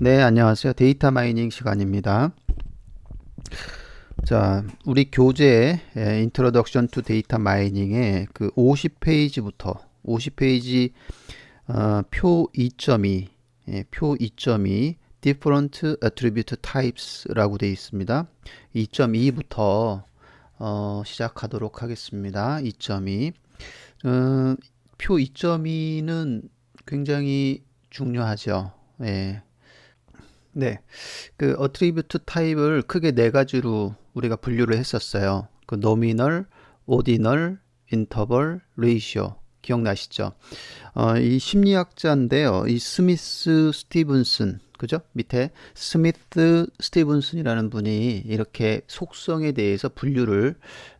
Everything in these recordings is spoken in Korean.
네, 안녕하세요. 데이터 마이닝 시간입니다. 자, 우리 교재 인트로덕션 투 데이터 마이닝의 그 50페이지부터 50페이지 어, 표 2.2, 예, 표 2.2 different attribute types라고 되어 있습니다. 2.2부터 어, 시작하도록 하겠습니다. 2.2. 어, 표 2.2는 굉장히 중요하죠. 예. 네. 그 어트리뷰트 타입을 크게 네 가지로 우리가 분류를 했었어요. 그 노미널, 오디널, 인터벌, 레이시오. 기억나시죠? 어, 이 심리학자인데요. 이 스미스 스티븐슨, 그죠? 밑에 스미스 스티븐슨이라는 분이 이렇게 속성에 대해서 분류를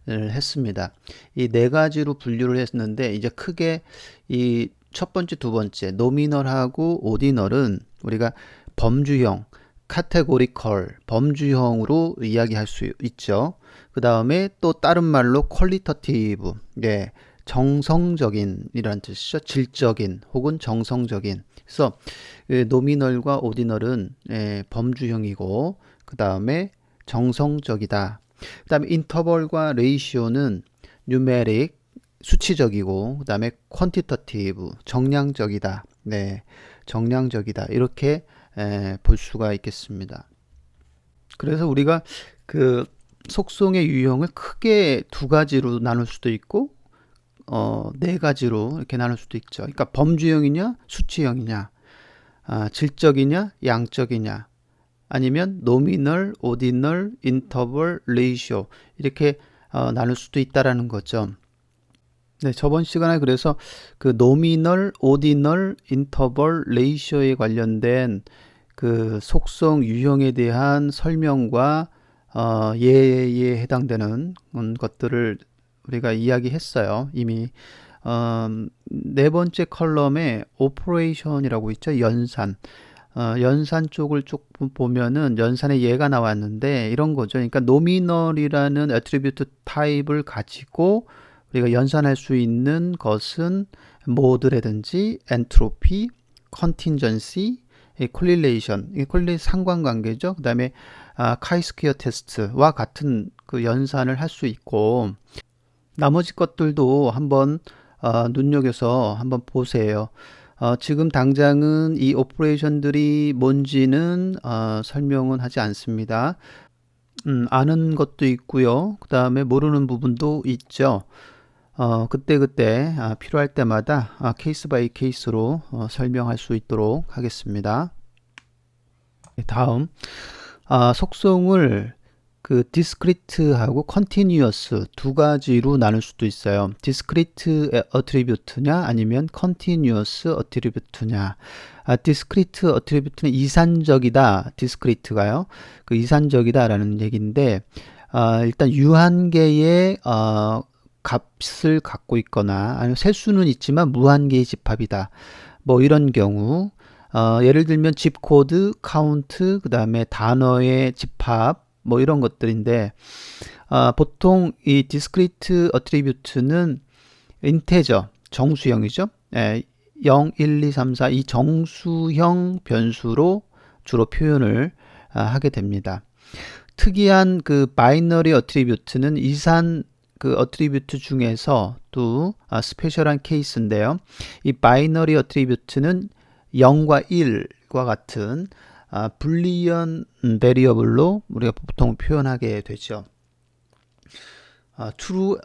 했습니다. 이 네 가지로 분류를 했는데 이제 크게 이 첫 번째, 두 번째 노미널하고 오디널은 우리가 범주형, 카테고리컬, 범주형으로 이야기할 수 있죠. 그 다음에 또 다른 말로 퀄리터티브, 예, 정성적인 이라는 뜻이죠. 질적인 혹은 정성적인. 그래서 그 노미널과 오디널은 예, 범주형이고 그 다음에 정성적이다. 그 다음에 인터벌과 레이시오는 뉴메릭, 수치적이고 그 다음에 퀀티터티브, 정량적이다. 네, 정량적이다. 이렇게 에, 볼 수가 있겠습니다. 그래서 우리가 그 속성의 유형을 크게 두 가지로 나눌 수도 있고 어, 네 가지로 이렇게 나눌 수도 있죠. 그러니까 범주형이냐 수치형이냐 아, 질적이냐 양적이냐 아니면 노미널, 오디널, 인터벌, 레이쇼 이렇게 어, 나눌 수도 있다라는 거죠. 네, 저번 시간에 그래서 그 노미널, 오디널, 인터벌, 레이셔에 관련된 그 속성 유형에 대한 설명과 어, 예에 해당되는 것들을 우리가 이야기했어요. 이미 어, 네 번째 컬럼에 오퍼레이션이라고 있죠. 연산. 어, 연산 쪽을 조금 보면은 연산의 예가 나왔는데 이런 거죠. 그러니까 노미널이라는 애트리뷰트 타입을 가지고 우리가 연산할 수 있는 것은 모드라든지 엔트로피, 컨틴전시, 콜릴레이션, 이 콜릴 상관관계죠. 그다음에 아, 카이스퀘어 테스트와 같은 그 연산을 할 수 있고 나머지 것들도 한번 어, 눈여겨서 한번 보세요. 어, 지금 당장은 이 오퍼레이션들이 뭔지는 어, 설명은 하지 않습니다. 음, 아는 것도 있고요. 그 다음에 모르는 부분도 있죠. 어, 그때그때 아, 필요할 때마다 아, 케이스 바이 케이스로 어, 설명할 수 있도록 하겠습니다. 네, 다음 아, 속성을 그 디스크리트하고 컨티뉴어스 두 가지로 나눌 수도 있어요. 디스크리트 어트리뷰트냐 아니면 컨티뉴어스 어트리뷰트냐. 아, 디스크리트 어트리뷰트는 이산적이다. 디스크리트가요. 그 이산적이다라는 얘기인데 아, 일단 유한계의 어, 값을 갖고 있거나 아니면 셀 수는 있지만 무한계의 집합이다. 뭐 이런 경우 어, 예를 들면 집 코드, 카운트, 그 다음에 단어의 집합 뭐 이런 것들인데 어, 보통 이 디스크리트 어트리뷰트는 인테저 정수형이죠. 예, 0, 1, 2, 3, 4 이 정수형 변수로 주로 표현을 아, 하게 됩니다. 특이한 그 바이너리 어트리뷰트는 이산 그 어트리뷰트 중에서 또 아, 스페셜한 케이스인데요. 이 바이너리 어트리뷰트는 0과 1과 같은 아, 불리언 베리어블로 우리가 보통 표현하게 되죠. 아, true,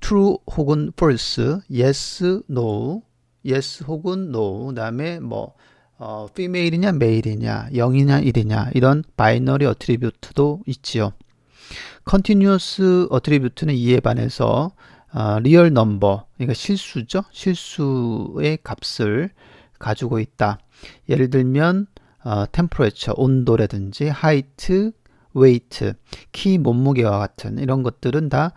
true 혹은 false, yes, no, yes 혹은 no, 그 다음에 뭐 어, female이냐 male이냐, 0이냐 1이냐 이런 바이너리 어트리뷰트도 있지요. 컨티뉴어스 어트리뷰트는 이에 반해서 어, 리얼 넘버, 그러니까 실수죠. 실수의 값을 가지고 있다. 예를 들면 어, 템퍼레처, 온도라든지 하이트, 웨이트, 키 몸무게와 같은 이런 것들은 다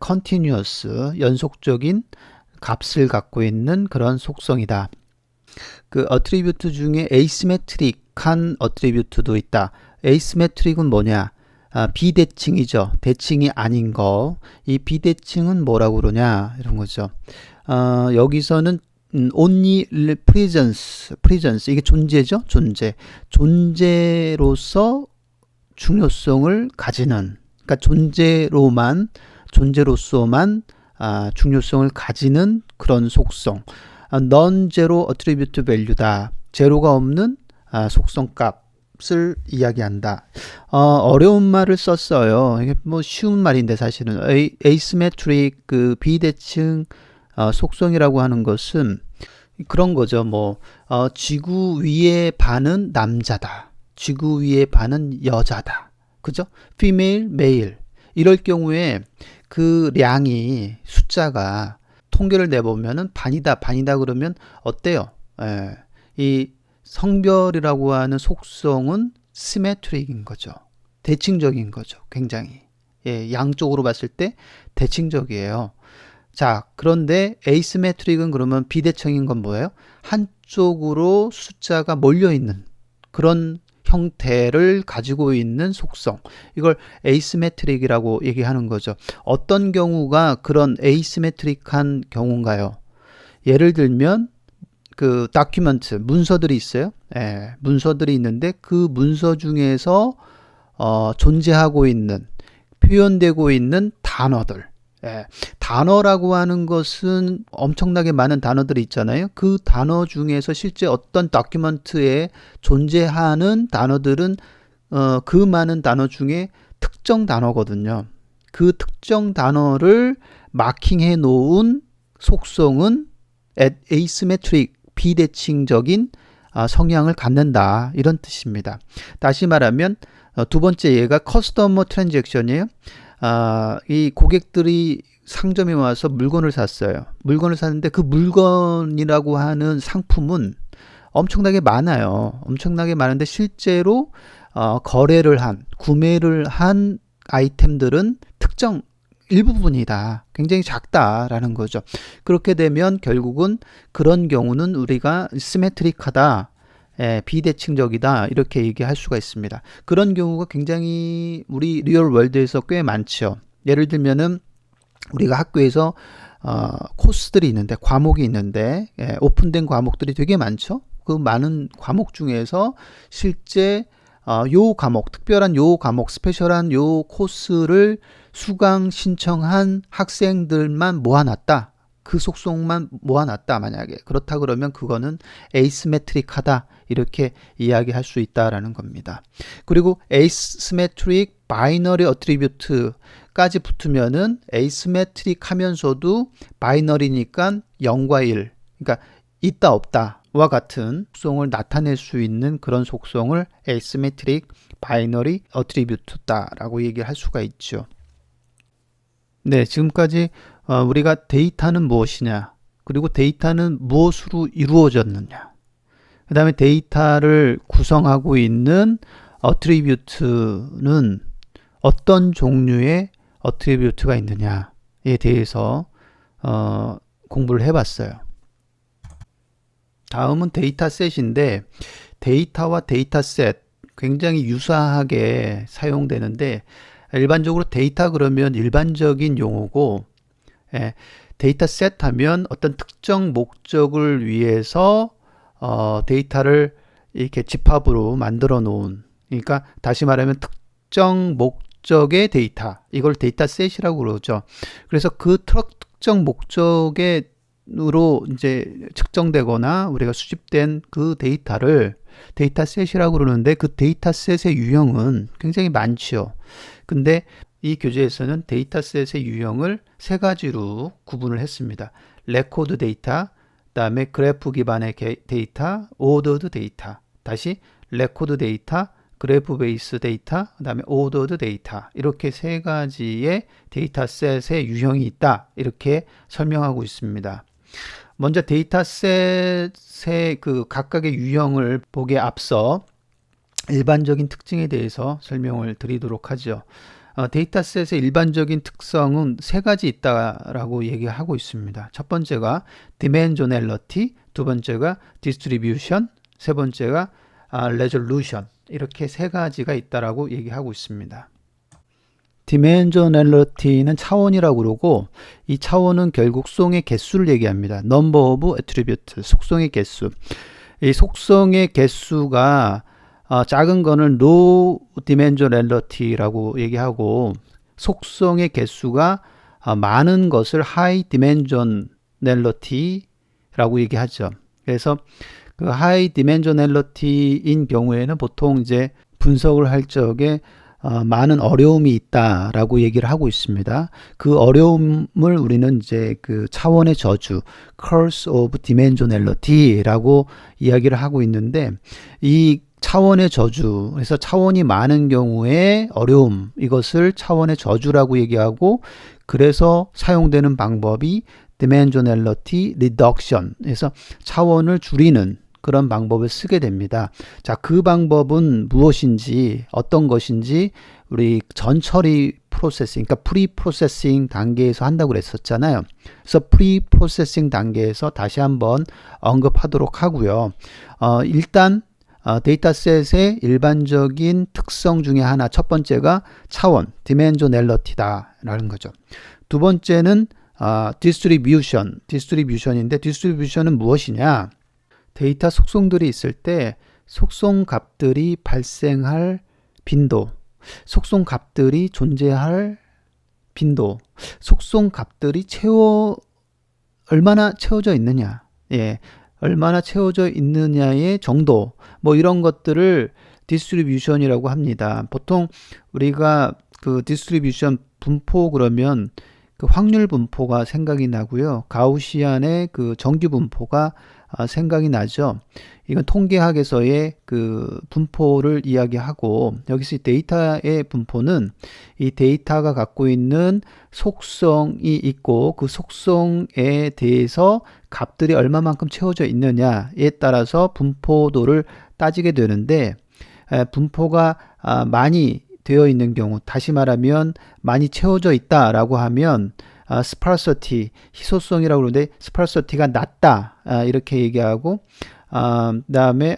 컨티뉴어스, 연속적인 값을 갖고 있는 그런 속성이다. 그 어트리뷰트 중에 에이스메트릭한 어트리뷰트도 있다. 에이스메트릭은 뭐냐? 아, 비대칭이죠. 대칭이 아닌 거. 이 비대칭은 뭐라고 그러냐? 이런 거죠. 어, 여기서는 음, only presence, presence 이게 존재죠, 존재. 존재로서 중요성을 가지는, 그러니까 존재로만 존재로서만 아, 중요성을 가지는 그런 속성. 아, non-zero attribute value다. 제로가 없는 아, 속성 값 을 이야기한다. 어, 어려운 말을 썼어요. 이게 뭐 쉬운 말인데 사실은 asymmetric 그 비대칭 어, 속성이라고 하는 것은 그런 거죠. 뭐 어, 지구 위의 반은 남자다. 지구 위의 반은 여자다. 그죠? female, male. 이럴 경우에 그 량이 숫자가 통계를 내보면은 반이다, 반이다 그러면 어때요? 예, 이 성별이라고 하는 속성은 시메트릭인 거죠. 대칭적인 거죠. 굉장히. 예, 양쪽으로 봤을 때 대칭적이에요. 자, 그런데 에이스메트릭은 그러면 비대칭인 건 뭐예요? 한쪽으로 숫자가 몰려 있는 그런 형태를 가지고 있는 속성. 이걸 에이스메트릭이라고 얘기하는 거죠. 어떤 경우가 그런 에이스메트릭한 경우인가요? 예를 들면 그 다큐멘트 문서들이 있어요. 예, 문서들이 있는데 그 문서 중에서 어, 존재하고 있는 표현되고 있는 단어들. 예, 단어라고 하는 것은 엄청나게 많은 단어들이 있잖아요. 그 단어 중에서 실제 어떤 다큐멘트에 존재하는 단어들은 어, 그 많은 단어 중에 특정 단어거든요. 그 특정 단어를 마킹해 놓은 속성은 에이스메트릭 비대칭적인 아, 성향을 갖는다 이런 뜻입니다. 다시 말하면 어, 두 번째 예가 커스터머 트랜잭션이에요. 아, 이 고객들이 상점에 와서 물건을 샀어요. 물건을 샀는데 그 물건이라고 하는 상품은 엄청나게 많아요. 엄청나게 많은데 실제로 어, 거래를 한, 구매를 한 아이템들은 특정 일부분이다. 굉장히 작다라는 거죠. 그렇게 되면 결국은 그런 경우는 우리가 시메트릭하다. 예, 비대칭적이다 이렇게 얘기할 수가 있습니다. 그런 경우가 굉장히 우리 리얼 월드에서 꽤 많죠. 예를 들면은 우리가 학교에서 어, 코스들이 있는데 과목이 있는데 예, 오픈된 과목들이 되게 많죠. 그 많은 과목 중에서 실제 어, 요 과목 특별한 요 과목 스페셜한 요 코스를 수강 신청한 학생들만 모아놨다. 그 속성만 모아놨다 만약에 그렇다 그러면 그거는 에이스메트릭하다 이렇게 이야기할 수 있다라는 겁니다. 그리고 에이스메트릭 바이너리 어트리뷰트까지 붙으면은 에이스메트릭 하면서도 바이너리니까 0과 1 그러니까 있다 없다와 같은 속성을 나타낼 수 있는 그런 속성을 에이스메트릭 바이너리 어트리뷰트다라고 얘기할 수가 있죠. 네, 지금까지 어, 우리가 데이터는 무엇이냐, 그리고 데이터는 무엇으로 이루어졌느냐, 그 다음에 데이터를 구성하고 있는 어트리뷰트는 어떤 종류의 어트리뷰트가 있느냐에 대해서 어, 공부를 해봤어요. 다음은 데이터셋인데 데이터와 데이터셋 굉장히 유사하게 사용되는데 일반적으로 데이터 그러면 일반적인 용어고 예, 데이터 셋 하면 어떤 특정 목적을 위해서 어, 데이터를 이렇게 집합으로 만들어 놓은 그러니까 다시 말하면 특정 목적의 데이터 이걸 데이터 셋이라고 그러죠. 그래서 그 특정 목적의 으로 이제 측정되거나 우리가 수집된 그 데이터를 데이터셋이라고 그러는데 그 데이터셋의 유형은 굉장히 많지요. 근데 이 교재에서는 데이터셋의 유형을 세 가지로 구분을 했습니다. 레코드 데이터, 그다음에 그래프 기반의 데이터, 오더드 데이터. 다시 레코드 데이터, 그래프 베이스 데이터, 그다음에 오더드 데이터. 이렇게 세 가지의 데이터셋의 유형이 있다. 이렇게 설명하고 있습니다. 먼저 데이터셋의 그 각각의 유형을 보기에 앞서 일반적인 특징에 대해서 설명을 드리도록 하죠. 어, 데이터셋의 일반적인 특성은 세 가지 있다라고 얘기하고 있습니다. 첫 번째가 dimensionality, 두 번째가 distribution, 세 번째가 아, resolution 이렇게 세 가지가 있다라고 얘기하고 있습니다. Dimensionality는 차원이라고 그러고 이 차원은 결국 속성의 개수를 얘기합니다. number of attribute 속성의 개수. 이 속성의 개수가 어, 작은 거는 low dimensionality라고 얘기하고 속성의 개수가 어, 많은 것을 high dimensionality라고 얘기하죠. 그래서 그 high dimensionality인 경우에는 보통 이제 분석을 할 적에 어, 많은 어려움이 있다라고 얘기를 하고 있습니다. 그 어려움을 우리는 이제 그 차원의 저주, curse of dimensionality라고 이야기를 하고 있는데 이 차원의 저주, 그래서 차원이 많은 경우에 어려움, 이것을 차원의 저주라고 얘기하고 그래서 사용되는 방법이 dimensionality reduction, 그래서 차원을 줄이는 그런 방법을 쓰게 됩니다. 자, 그 방법은 무엇인지, 어떤 것인지 우리 전처리 프로세싱, 그러니까 프리 프로세싱 단계에서 한다고 그랬었잖아요. 그래서 프리 프로세싱 단계에서 다시 한번 언급하도록 하고요. 어, 일단 어, 데이터셋의 일반적인 특성 중에 하나, 첫 번째가 차원, dimensionality다라는 거죠. 두 번째는 어, distribution, distribution인데 distribution은 무엇이냐? 데이터 속성들이 있을 때 속성 값들이 발생할 빈도, 속성 값들이 존재할 빈도, 속성 값들이 채워 얼마나 채워져 있느냐, 예, 얼마나 채워져 있느냐의 정도, 뭐 이런 것들을 디스트리뷰션이라고 합니다. 보통 우리가 그 디스트리뷰션 분포 그러면 그 확률 분포가 생각이 나고요. 가우시안의 그 정규 분포가 아, 생각이 나죠. 이건 통계학에서의 그 분포를 이야기하고 여기서 데이터의 분포는 이 데이터가 갖고 있는 속성이 있고 그 속성에 대해서 값들이 얼마만큼 채워져 있느냐에 따라서 분포도를 따지게 되는데 분포가 아, 많이 되어 있는 경우 다시 말하면 많이 채워져 있다라고 하면 아, 스파르서티 희소성이라고 그러는데 스파르서티가 낮다 아, 이렇게 얘기하고 아, 그다음에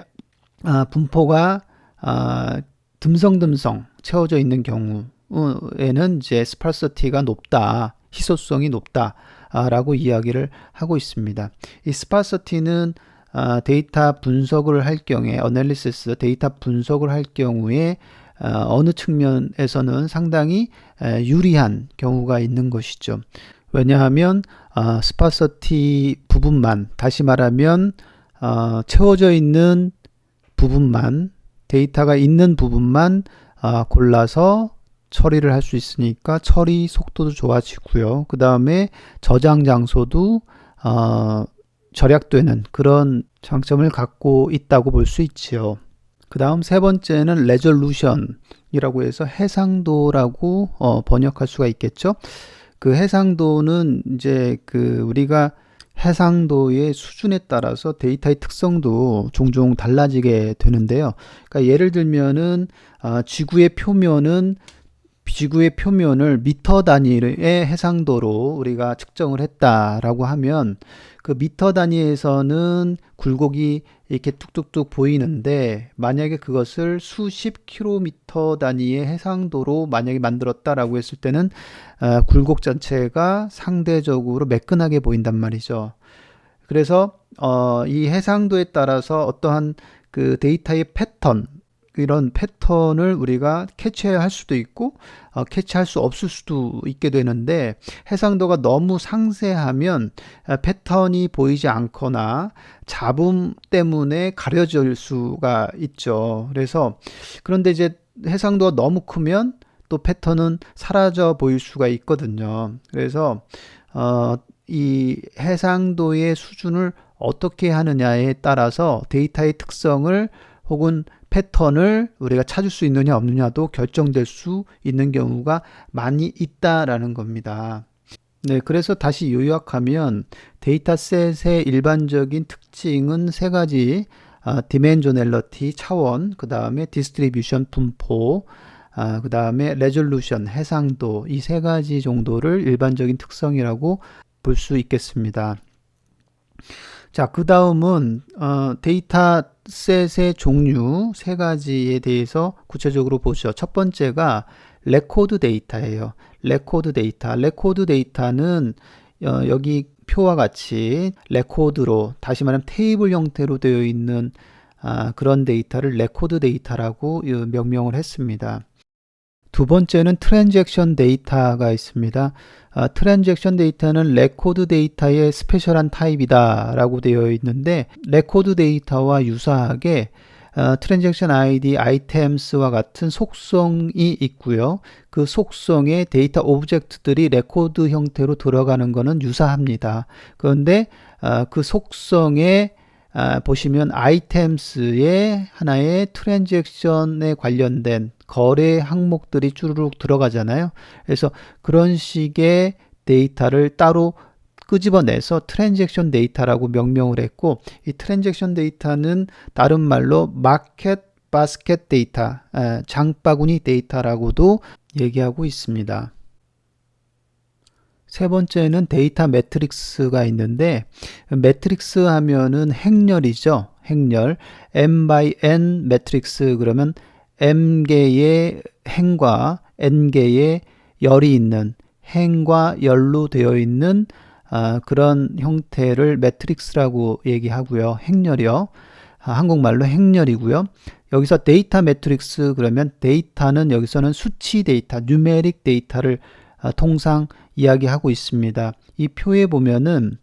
아, 분포가 아, 듬성듬성 채워져 있는 경우에는 이제 스파르서티가 높다 희소성이 높다라고 이야기를 하고 있습니다. 이 스파르서티는 아, 데이터 분석을 할 경우에 어널리시스 데이터 분석을 할 경우에 어, 어느 측면에서는 상당히 유리한 경우가 있는 것이죠. 왜냐하면 어, 스파서티 부분만 다시 말하면 어, 채워져 있는 부분만 데이터가 있는 부분만 골라서 처리를 할 수 있으니까 처리 속도도 좋아지고요. 그 다음에 저장 장소도 절약되는 그런 장점을 갖고 있다고 볼 수 있지요. 그 다음 세 번째는 레졸루션이라고 해서 해상도라고 어, 번역할 수가 있겠죠. 그 해상도는 이제 그 우리가 해상도의 수준에 따라서 데이터의 특성도 종종 달라지게 되는데요. 그러니까 예를 들면은 어, 지구의 표면은 지구의 표면을 미터 단위의 해상도로 우리가 측정을 했다라고 하면 그 미터 단위에서는 굴곡이 이렇게 뚝뚝뚝 보이는데 만약에 그것을 수십 킬로미터 단위의 해상도로 만약에 만들었다라고 했을 때는 어, 굴곡 전체가 상대적으로 매끈하게 보인단 말이죠. 그래서 어, 이 해상도에 따라서 어떠한 그 데이터의 패턴 이런 패턴을 우리가 캐치할 수도 있고 어, 캐치할 수 없을 수도 있게 되는데 해상도가 너무 상세하면 어, 패턴이 보이지 않거나 잡음 때문에 가려질 수가 있죠. 그래서 그런데 이제 해상도가 너무 크면 또 패턴은 사라져 보일 수가 있거든요. 그래서 어, 이 해상도의 수준을 어떻게 하느냐에 따라서 데이터의 특성을 혹은 패턴을 우리가 찾을 수 있느냐 없느냐도 결정될 수 있는 경우가 많이 있다라는 겁니다. 네, 그래서 다시 요약하면 데이터셋의 일반적인 특징은 세 가지 아, 디멘조넬러티 차원, 그 다음에 디스트리뷰션 분포, 아, 그 다음에 레졸루션 해상도 이 세 가지 정도를 일반적인 특성이라고 볼 수 있겠습니다. 자, 그 다음은 어, 데이터셋의 종류 세 가지에 대해서 구체적으로 보죠. 첫 번째가 레코드 데이터예요. 레코드 데이터. 레코드 데이터는 어, 여기 표와 같이 레코드로 다시 말하면 테이블 형태로 되어 있는 아, 그런 데이터를 레코드 데이터라고 어, 명명을 했습니다. 두 번째는 트랜잭션 데이터가 있습니다. 아, 트랜잭션 데이터는 레코드 데이터의 스페셜한 타입이다 라고 되어 있는데 레코드 데이터와 유사하게 어, 트랜잭션 아이디 아이템스와 같은 속성이 있고요. 그 속성에 데이터 오브젝트들이 레코드 형태로 들어가는 것은 유사합니다. 그런데 어, 그 속성에 아, 보시면 아이템스의 하나의 트랜잭션에 관련된 거래 항목들이 쭈루룩 들어가잖아요. 그래서 그런 식의 데이터를 따로 끄집어내서 트랜잭션 데이터라고 명명을 했고 이 트랜잭션 데이터는 다른 말로 마켓 바스켓 데이터, 아, 장바구니 데이터라고도 얘기하고 있습니다. 세 번째는 데이터 매트릭스가 있는데 매트릭스 하면은 행렬이죠. 행렬. m by n 매트릭스 그러면 m 개의 행과 n 개의 열이 있는 행과 열로 되어 있는 아, 그런 형태를 매트릭스라고 얘기하고요. 행렬이요. 아, 한국말로 행렬이고요. 여기서 데이터 매트릭스 그러면 데이터는 여기서는 수치 데이터, 뉴메릭 데이터를 아, 통상 이야기하고 있습니다. 이 표에 보면은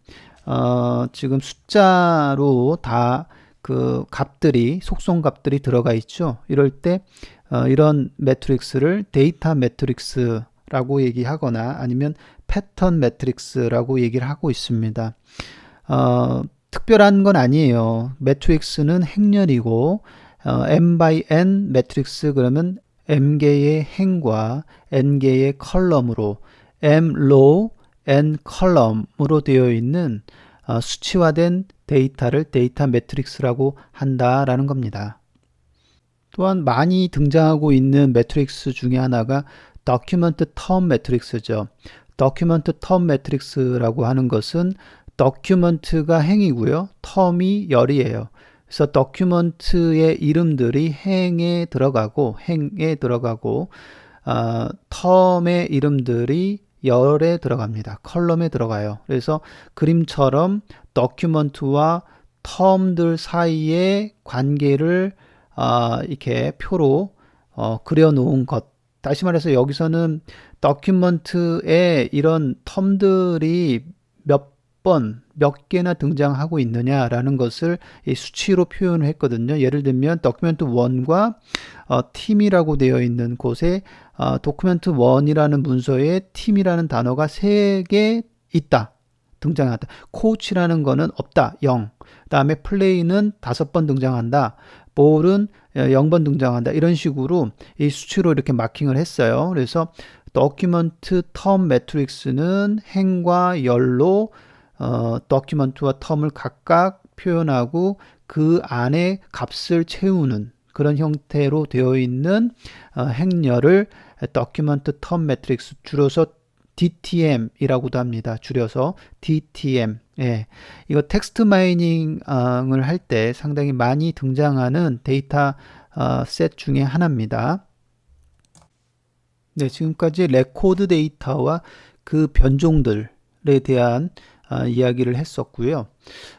어, 지금 숫자로 다 그 값들이 속성 값들이 들어가 있죠. 이럴 때 어, 이런 매트릭스를 데이터 매트릭스라고 얘기하거나 아니면 패턴 매트릭스라고 얘기를 하고 있습니다. 어, 특별한 건 아니에요. 매트릭스는 행렬이고 어, m by n 매트릭스 그러면 m개의 행과 n개의 컬럼으로 m row n 컬럼으로 되어 있는 어, 수치화된 데이터를 데이터 매트릭스라고 한다라는 겁니다. 또한 많이 등장하고 있는 매트릭스 중에 하나가 document 매트릭스죠. document 매트릭스라고 하는 것은 document가 행이고요. term이 열이에요. 그래서 document의 이름들이 행에 들어가고 행에 들어가고 어, term의 이름들이 열에 들어갑니다. 컬럼에 들어가요. 그래서 그림처럼 document와 term들 사이의 관계를 어, 이렇게 표로 어, 그려놓은 것. 다시 말해서 여기서는 document에 이런 term들이 몇 번, 몇 개나 등장하고 있느냐라는 것을 이 수치로 표현을 했거든요. 예를 들면 document 1과 어, 팀이라고 되어 있는 곳에 어, document 1이라는 문서에 팀이라는 단어가 3개 있다. 등장한다. 코치라는 거는 없다. 0. 그다음에 플레이는 5번 등장한다. 볼은 0번 등장한다. 이런 식으로 이 수치로 이렇게 마킹을 했어요. 그래서 document term matrix는 행과 열로 어, document와 term을 각각 표현하고 그 안에 값을 채우는 그런 형태로 되어 있는 어, 행렬을 document term matrix 줄여서 DTM이라고도 합니다. 줄여서 DTM. 예. 이거 텍스트 마이닝을 할 때 상당히 많이 등장하는 데이터 어, 셋 중에 하나입니다. 네, 지금까지 레코드 데이터와 그 변종들에 대한 아, 이야기를 했었고요.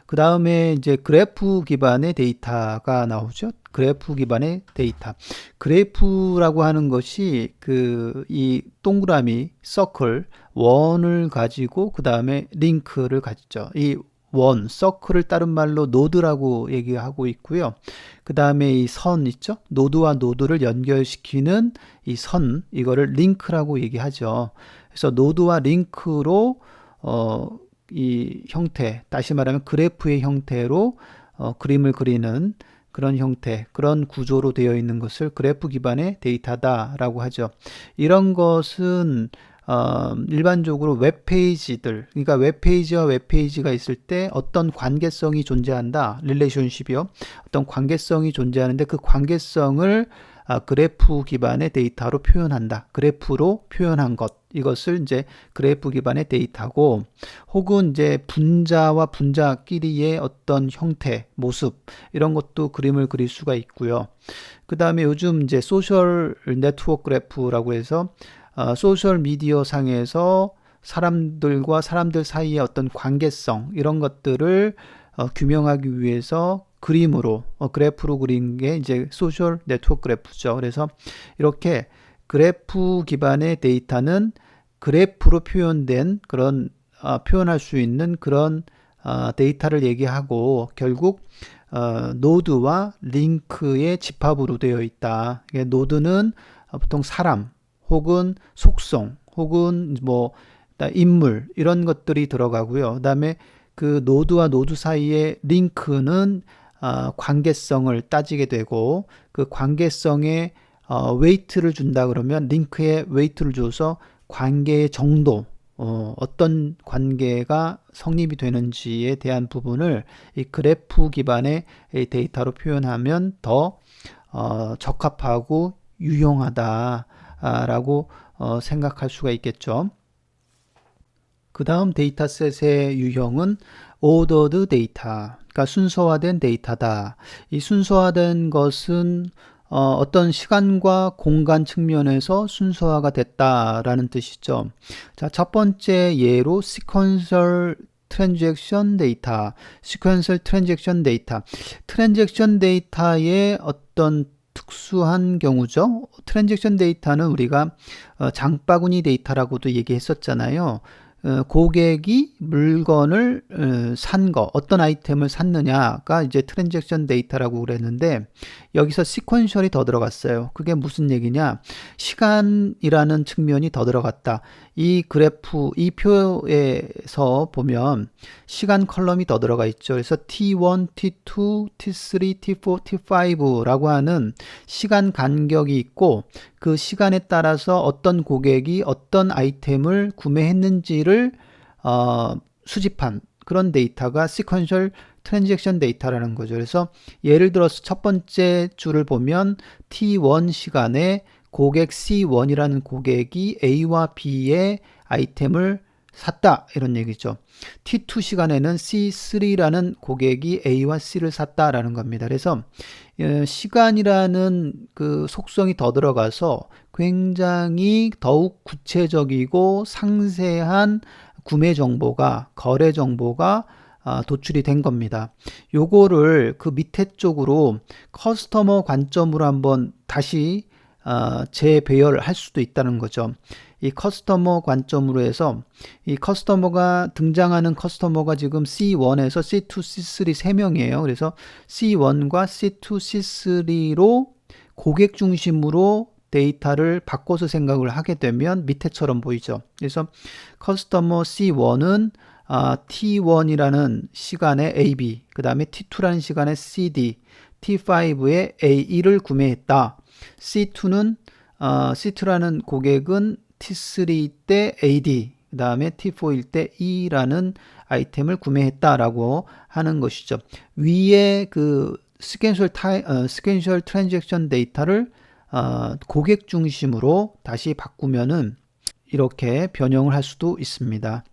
그 다음에 이제 그래프 기반의 데이터가 나오죠. 그래프 기반의 데이터. 그래프라고 하는 것이 그 이 동그라미 서클 원을 가지고 그 다음에 링크를 가지죠. 이 원, 서클을 다른 말로 노드라고 얘기하고 있고요. 그 다음에 이 선 있죠? 노드와 노드를 연결시키는 이 선, 이거를 링크라고 얘기하죠. 그래서 노드와 링크로 어, 이 형태, 다시 말하면 그래프의 형태로 어, 그림을 그리는 그런 형태, 그런 구조로 되어 있는 것을 그래프 기반의 데이터다라고 하죠. 이런 것은 어, 일반적으로 웹페이지들, 그러니까 웹페이지와 웹페이지가 있을 때 어떤 관계성이 존재한다, 릴레이션십이요. 어떤 관계성이 존재하는데 그 관계성을 아, 그래프 기반의 데이터로 표현한다. 그래프로 표현한 것. 이것을 이제 그래프 기반의 데이터고 혹은 이제 분자와 분자끼리의 어떤 형태, 모습 이런 것도 그림을 그릴 수가 있고요. 그 다음에 요즘 이제 소셜 네트워크 그래프라고 해서 어, 소셜 미디어 상에서 사람들과 사람들 사이의 어떤 관계성 이런 것들을 어, 규명하기 위해서 그림으로 어, 그래프로 그린 게 이제 소셜 네트워크 그래프죠. 그래서 이렇게 그래프 기반의 데이터는 그래프로 표현된 그런 어, 표현할 수 있는 그런 어, 데이터를 얘기하고 결국 어, 노드와 링크의 집합으로 되어 있다. 이게 노드는 보통 사람 혹은 속성 혹은 뭐 인물 이런 것들이 들어가고요. 그다음에 그 노드와 노드 사이의 링크는 어, 관계성을 따지게 되고 그 관계성에 어, 웨이트를 준다 그러면 링크에 웨이트를 줘서 관계의 정도 어, 어떤 관계가 성립이 되는지에 대한 부분을 이 그래프 기반의 데이터로 표현하면 더 어, 적합하고 유용하다라고 어, 생각할 수가 있겠죠. 그 다음 데이터셋의 유형은 ordered data, 그러니까 순서화된 데이터다. 이 순서화된 것은 어, 어떤 시간과 공간 측면에서 순서화가 됐다라는 뜻이죠. 자, 첫 번째 예로 sequential transaction data, sequential transaction data. 트랜잭션 데이터의 어떤 특수한 경우죠. 트랜잭션 데이터는 우리가 어, 장바구니 데이터라고도 얘기했었잖아요. 어, 고객이 물건을 어, 산 거, 어떤 아이템을 샀느냐가 이제 트랜잭션 데이터라고 그랬는데 여기서 시퀀셜이 더 들어갔어요. 그게 무슨 얘기냐? 시간이라는 측면이 더 들어갔다. 이 그래프, 이 표에서 보면 시간 컬럼이 더 들어가 있죠. 그래서 T1, T2, T3, T4, T5라고 하는 시간 간격이 있고 그 시간에 따라서 어떤 고객이 어떤 아이템을 구매했는지를 어, 수집한 그런 데이터가 시퀀셜 트랜잭션 데이터라는 거죠. 그래서 예를 들어서 첫 번째 줄을 보면 T1 시간에 고객 C1이라는 고객이 A와 B의 아이템을 샀다 이런 얘기죠. T2 시간에는 C3라는 고객이 A와 C를 샀다라는 겁니다. 그래서 어, 시간이라는 그 속성이 더 들어가서 굉장히 더욱 구체적이고 상세한 구매 정보가 거래 정보가 아, 도출이 된 겁니다. 요거를 그 밑에 쪽으로 커스터머 관점으로 한번 다시 어, 재배열할 수도 있다는 거죠. 이 커스터머 관점으로 해서 이 커스터머가 등장하는 커스터머가 지금 C1에서 C2, C3 3명이에요. 그래서 C1과 C2, C3로 고객 중심으로 데이터를 바꿔서 생각을 하게 되면 밑에처럼 보이죠. 그래서 커스터머 C1은 아, T1이라는 시간에 AB, 그 다음에 T2라는 시간에 CD, T5에 A1을 구매했다. C2는 어, C2라는 고객은 T3 때 AD, 그 다음에 T4일 때 E라는 아이템을 구매했다라고 하는 것이죠. 위에 그 스캔셜 타이, 어, 스캔셜 트랜잭션 데이터를 어, 고객 중심으로 다시 바꾸면은 이렇게 변형을 할 수도 있습니다.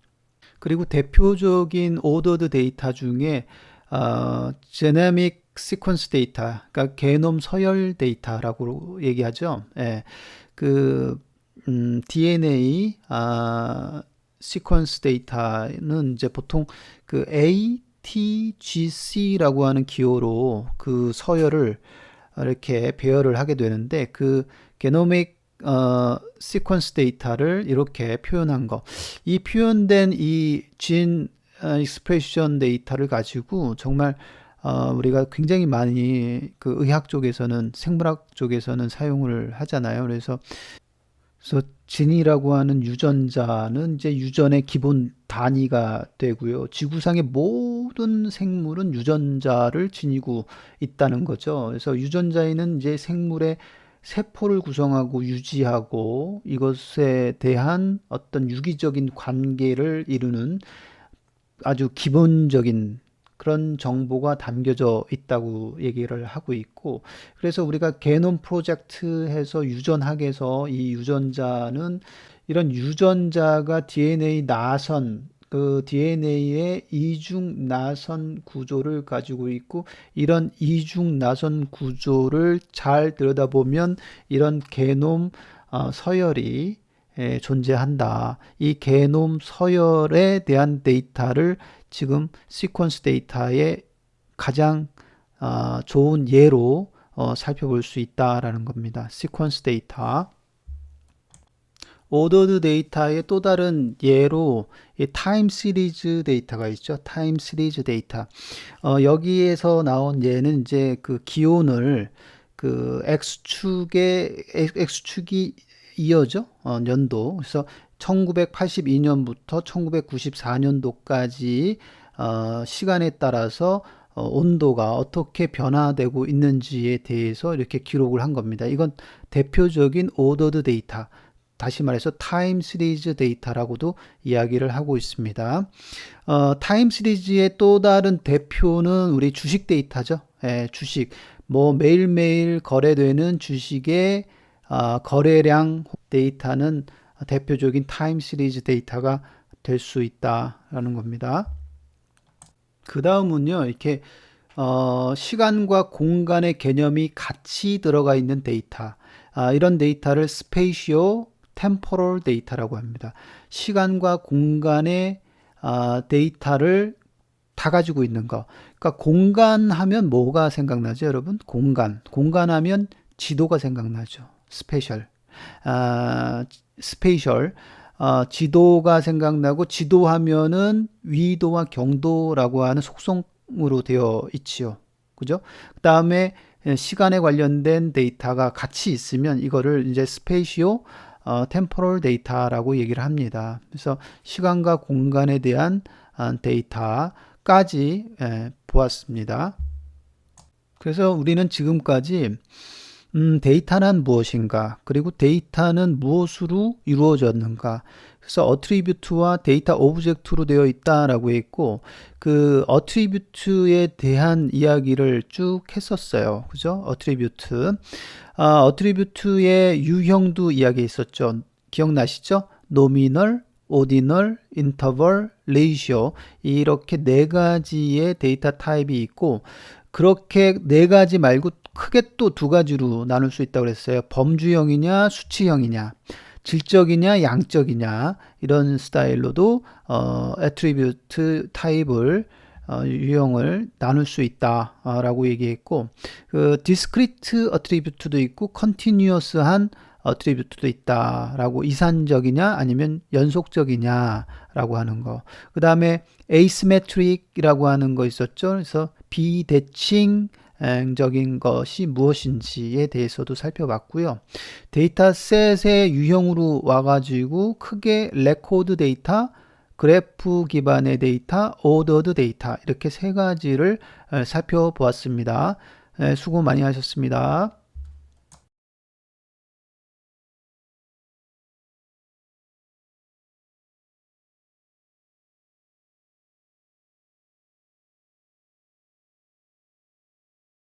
그리고 대표적인 오더드 데이터 중에 어, 제네믹 시퀀스 데이터, 그러니까 게놈 서열 데이터라고 얘기하죠. 예, 그 음, DNA 아, 시퀀스 데이터는 이제 보통 그 ATGC라고 하는 기호로 그 서열을 이렇게 배열을 하게 되는데 그 게노믹 어, 시퀀스 데이터를 이렇게 표현한 거. 이 표현된 이진 익스프레션 데이터를 가지고 정말 어, 우리가 굉장히 많이 그 의학 쪽에서는 생물학 쪽에서는 사용을 하잖아요. 그래서 그래서 진이라고 하는 유전자는 이제 유전의 기본 단위가 되고요. 지구상의 모든 생물은 유전자를 지니고 있다는 거죠. 그래서 유전자에는 이제 생물의 세포를 구성하고 유지하고 이것에 대한 어떤 유기적인 관계를 이루는 아주 기본적인 그런 정보가 담겨져 있다고 얘기를 하고 있고 그래서 우리가 게놈 프로젝트 해서 유전학에서 이 유전자는 이런 유전자가 DNA 나선 그 DNA의 이중 나선 구조를 가지고 있고 이런 이중 나선 구조를 잘 들여다보면 이런 게놈 어, 서열이 에, 존재한다. 이 게놈 서열에 대한 데이터를 지금 시퀀스 데이터의 가장 어, 좋은 예로 어, 살펴볼 수 있다라는 겁니다. 시퀀스 데이터. 오더드 데이터의 또 다른 예로 이 타임 시리즈 데이터가 있죠. 타임 시리즈 데이터. 어, 여기에서 나온 예는 이제 그 기온을 그 x축에 x축이 이어져 어, 연도. 그래서 1982년부터 1994년도까지 어, 시간에 따라서 어, 온도가 어떻게 변화되고 있는지에 대해서 이렇게 기록을 한 겁니다. 이건 대표적인 오더드 데이터. 다시 말해서 타임 시리즈 데이터라고도 이야기를 하고 있습니다. 어, 타임 시리즈의 또 다른 대표는 우리 주식 데이터죠. 예, 주식. 뭐 매일매일 거래되는 주식의 어, 거래량 데이터는 대표적인 타임 시리즈 데이터가 될 수 있다라는 겁니다. 그 다음은요, 이렇게 어, 시간과 공간의 개념이 같이 들어가 있는 데이터. 아, 이런 데이터를 스페이시오 템포럴 데이터라고 합니다. 시간과 공간의 아, 데이터를 다 가지고 있는 거. 그러니까 공간 하면 뭐가 생각나죠, 여러분? 공간. 공간 하면 지도가 생각나죠. 스페셜. 아, 스페셜. 아, 지도가 생각나고 지도하면은 위도와 경도라고 하는 속성으로 되어 있지요. 그죠? 그다음에 시간에 관련된 데이터가 같이 있으면 이거를 이제 스페이시오 어, 템포럴 데이터라고 얘기를 합니다. 그래서 시간과 공간에 대한 어, 데이터까지 예, 보았습니다. 그래서 우리는 지금까지 음, 데이터는 무엇인가, 그리고 데이터는 무엇으로 이루어졌는가, 그래서 어트리뷰트와 데이터 오브젝트로 되어 있다라고 했고, 그 어트리뷰트에 대한 이야기를 쭉 했었어요. 그죠? 어트리뷰트. 아, 어트리뷰트의 유형도 이야기했었죠. 기억나시죠? 노미널, 오디널, 인터벌, 레이시오 이렇게 네 가지의 데이터 타입이 있고 그렇게 네 가지 말고 크게 또 두 가지로 나눌 수 있다고 그랬어요. 범주형이냐, 수치형이냐, 질적이냐, 양적이냐 이런 스타일로도 어, 애트리뷰트 타입을 어, 유형을 나눌 수 있다라고 얘기했고 그 디스크리트 어트리뷰트도 있고 컨티뉴어스한 어트리뷰트도 있다라고 이산적이냐 아니면 연속적이냐라고 하는 거. 그 다음에 에이스메트릭이라고 하는 거 있었죠. 그래서 비대칭 적인 것이 무엇인지에 대해서도 살펴봤고요. 데이터셋의 유형으로 와가지고 크게 레코드 데이터, 그래프 기반의 데이터, 오더드 데이터 이렇게 세 가지를 살펴보았습니다. 수고 많이 하셨습니다.